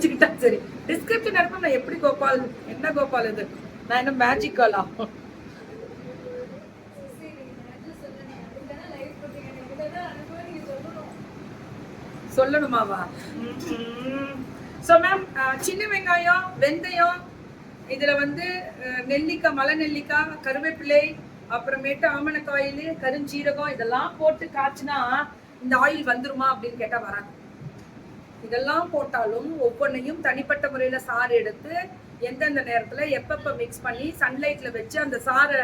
புரிஞ்சுக்கிட்டா சரி. டிஸ்கிரிப்ஷன் அனுப்ப நான் எப்படி கோபால் என்ன கோபால் இது? நான் என்ன மேஜிக்கலா சொல்லணுமாவா? ஸோ மேம் சின்ன வெங்காயம் வெந்தயம் இதுல வந்து நெல்லிக்காய் மலை நெல்லிக்காய் கருவேப்பிலை அப்புறமேட்டு ஆமணக்காயில் கருஞ்சீரகம் இதெல்லாம் போட்டு காய்ச்சினா இந்த ஆயில் வந்துருமா அப்படின்னு கேட்டா வராது. இதெல்லாம் போட்டாலும் ஒவ்வொன்றையும் தனிப்பட்ட முறையில் சாறு எடுத்து எந்தெந்த நேரத்தில் எப்பப்போ மிக்ஸ் பண்ணி சன்லைட்டில் வச்சு அந்த சாறை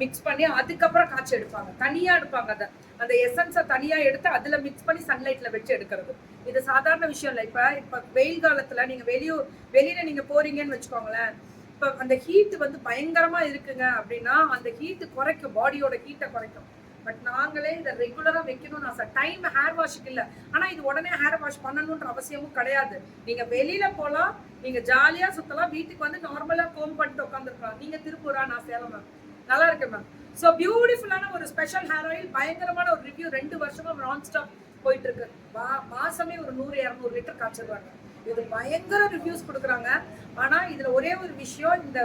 மிக்ஸ் பண்ணி அதுக்கப்புறம் காய்ச்சி எடுப்பாங்க. தனியாக எடுப்பாங்க அதை. அந்த எசன்ஸை தனியாக எடுத்து அதில் மிக்ஸ் பண்ணி சன்லைட்டில் வச்சு எடுக்கிறது. இது சாதாரண விஷயம் இல்லை. இப்போ இப்போ வெயில் காலத்தில் நீங்கள் வெளியூர் வெளியில் நீங்கள் போகிறீங்கன்னு வச்சுக்கோங்களேன். இப்போ அந்த ஹீட் வந்து பயங்கரமாக இருக்குங்க அப்படின்னா அந்த ஹீட்டு குறைக்கும். பாடியோட ஹீட்டை குறைக்கும். பட் நாங்களே இதை ரெகுலராக வைக்கணும்னு ஆசை. டைம் ஹேர் வாஷுக்கு இல்லை. ஆனால் இது உடனே ஹேர் வாஷ் பண்ணணுன்ற அவசியமும் கிடையாது. நீங்கள் வெளியில் போகலாம் நீங்கள் ஜாலியாக சுற்றலாம் வீட்டுக்கு வந்து நார்மலாக கோம் பண்ணிட்டு உட்காந்துருக்கலாம் நீங்கள் திருப்பூரா நான் சேலம் மேம் நல்லா இருக்கு மேம் ஸோ பியூட்டிஃபுல்லான ஒரு ஸ்பெஷல் ஹேர் ஆயில் பயங்கரமான ஒரு ரிவ்யூ ரெண்டு வருஷமும் நான் ஸ்டாப் போயிட்டு இருக்கு. மாசமே ஒரு நூறு இரநூறு லிட்டர் காய்ச்சிடுறாங்க இது பயங்கர ரிவ்யூஸ் கொடுக்குறாங்க. ஆனா இதுல ஒரே ஒரு விஷயம் இந்த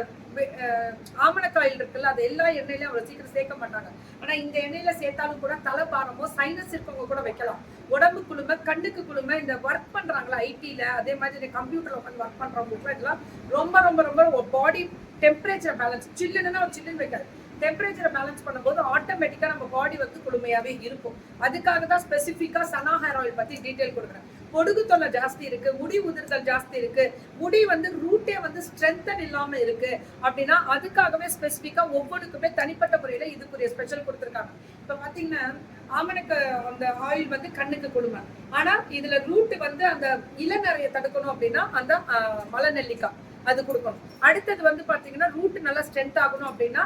ஆமணக்காயில் இருக்குல்ல அது எல்லா எண்ணெயிலையும் அவ்வளவு சீக்கிரம் சேர்க்க மாட்டாங்க. ஆனா இந்த எண்ணெயில சேர்த்தாலும் கூட தலைபாரமோ சைனஸ் இருக்கவங்க கூட வைக்கலாம். உடம்பு குழுமை கண்ணுக்கு குழுமை இந்த ஒர்க் பண்றாங்களா ஐடியில் அதே மாதிரி கம்ப்யூட்டர்ல உட்காந்து ஒர்க் பண்றவங்களுக்கு இதெல்லாம் ரொம்ப ரொம்ப ரொம்ப பாடி டெம்பரேச்சர் பேலன்ஸ் சில்லுன்னா ஒரு சில்லுன்னு வைக்காது. டெம்பரேச்சரை பேலன்ஸ் பண்ணும்போது ஆட்டோமேட்டிக்காக நம்ம பாடி வந்து குளுமையாகவே இருக்கும். அதுக்காக தான் ஸ்பெசிஃபிக்காக சனா ஹேர் ஆயில் பற்றி டீட்டெயில் கொடுக்குறேன். பொடுகு தொல்லை ஜாஸ்தி இருக்கு முடி உதிர்தல் ஜாஸ்தி இருக்கு முடி வந்து ரூட்டே வந்து ஸ்ட்ரென்தன் இல்லாம இருக்கு அப்படின்னா அதுக்காகவே ஸ்பெசிஃபிக்கா ஒவ்வொன்றுக்குமே தனிப்பட்ட முறையில இதுக்குரிய ஸ்பெஷல் கொடுத்துருக்காங்க. இப்ப பாத்தீங்கன்னா ஆமனுக்கு அந்த ஆயில் வந்து கண்ணுக்கு கொடுங்க ஆனா இதுல ரூட் வந்து அந்த இளநறைய தடுக்கணும் அப்படின்னா அந்த மலை நெல்லிக்காய் அது கொடுக்கணும். அடுத்தது வந்து பாத்தீங்கன்னா ரூட் நல்லா ஸ்ட்ரென்த் ஆகணும் அப்படின்னா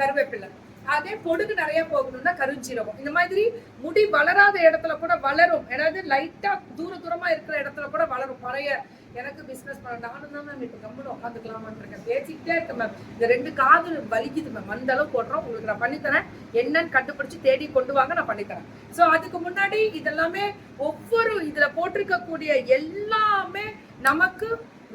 கருவேப்பிலை. அதே பொடுகு நிறைய போகணும்னா கருஞ்சீரகம். இந்த மாதிரி முடி வளராத இடத்துல கூட வளரும். அதாவது லைட்டா தூர தூரமா இருக்கிற இடத்துல கூட வளரும். பழைய எனக்கு பிசினஸ் பண்ண நானும் தான் மேம் இப்போ கம்முன்னு உட்காந்துக்கலாமான்னு இருக்கேன். பேசிக்கிட்டே இருக்கேன் மேம் இந்த ரெண்டு காது வலிக்குது மேம் அந்த அளவு போடுறோம் உங்களுக்கு நான் பண்ணித்தரேன். என்னன்னு கண்டுபிடிச்சு தேடி கொண்டு வாங்க நான் பண்ணித்தரேன். ஸோ அதுக்கு முன்னாடி இதெல்லாமே ஒவ்வொரு இதுல போட்டிருக்கக்கூடிய எல்லாமே நமக்கு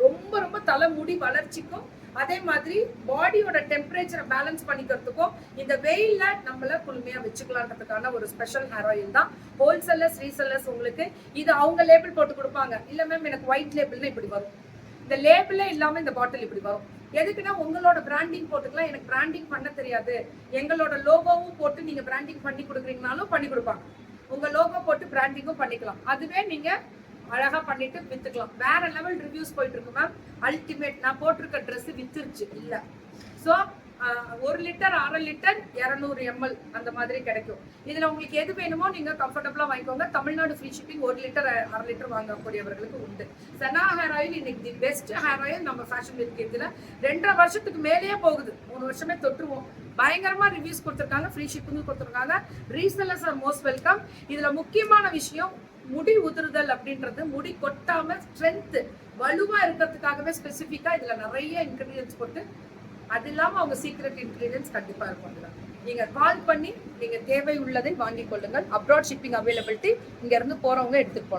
ரொம்ப ரொம்ப தலைமுடி வளர்ச்சிக்கும் அதே மாதிரி பாடியோட டெம்பரேச்சரை பேலன்ஸ் பண்ணிக்கிறதுக்கும் இந்த வெயில்ல நம்மள குளுமையா வச்சுக்கலான்றதுக்கான ஒரு ஸ்பெஷல் ஹேர் ஆயில் தான் ஹோல்சேலர்ஸ் ரீசெல்லர்ஸ் உங்களுக்கு இது அவங்க லேபிள் போட்டு கொடுப்பாங்க. இல்லை மேம் எனக்கு ஒயிட் லேபிள்னு இப்படி வரும். இந்த லேபிளே இல்லாமல் இந்த பாட்டில் இப்படி வரும். எதுக்குன்னா உங்களோட பிராண்டிங் போட்டுக்கலாம். எனக்கு பிராண்டிங் பண்ண தெரியாது. எங்களோட லோகோவும் போட்டு நீங்கள் பிராண்டிங் பண்ணி கொடுக்குறீங்கனாலும் பண்ணி கொடுப்பாங்க. உங்கள் லோகோ போட்டு பிராண்டிங்கும் பண்ணிக்கலாம். அதுவே நீங்கள் அழகாக பண்ணிட்டு வித்துக்கலாம். வேற லெவல் ரிவ்யூஸ் போயிட்டு இருக்கு மேம் அல்டிமேட் நான் போட்டிருக்க ட்ரெஸ் வித்துருச்சு இல்லை. ஸோ ஒரு லிட்டர் அரை லிட்டர் இரநூறு எம்எல் அந்த மாதிரி கிடைக்கும். இதில் உங்களுக்கு எது வேணுமோ நீங்கள் கம்ஃபர்டபுளாக வாங்கிக்கோங்க. தமிழ்நாடு ஃப்ரீ ஷிப்பிங் ஒரு லிட்டர் அரை லிட்டர் வாங்கக்கூடியவர்களுக்கு உண்டு. சனா ஹேர் ஆயில் இன்னைக்கு தி பெஸ்ட் ஹேர் ஆயில் நம்ம ஃபேஷன் வீக் இதில். ரெண்டரை வருஷத்துக்கு மேலேயே போகுது. மூணு வருஷமே தொட்டுருவோம். பயங்கரமா ரிவ்யூஸ் கொடுத்துருக்காங்க ஃப்ரீ ஷிப்பிங் கொடுத்துருக்காங்க. ரீசெல்லர்ஸ் ஆர் மோஸ்ட் வெல்கம் இதுல முக்கியமான விஷயம் முடி உதிர்தல் அப்படின்றது முடி கொட்டாம ஸ்ட்ரென்த் வலுவா இருக்கிறதுக்காகவே ஸ்பெசிஃபிக்கா இதுல நிறைய இன்கிரீடியன்ஸ் போட்டு அது இல்லாம அவங்க சீக்ரெட் இன்கிரீடியன்ஸ் கண்டிப்பா இருக்கும் நீங்க கால் பண்ணி நீங்க தேவை உள்ளதை வாங்கிக் கொள்ளுங்கள். அப்ராட் ஷிப்பிங் அவைலபிலிட்டி இங்க இருந்து போறவங்க எடுத்துட்டு போகலாம்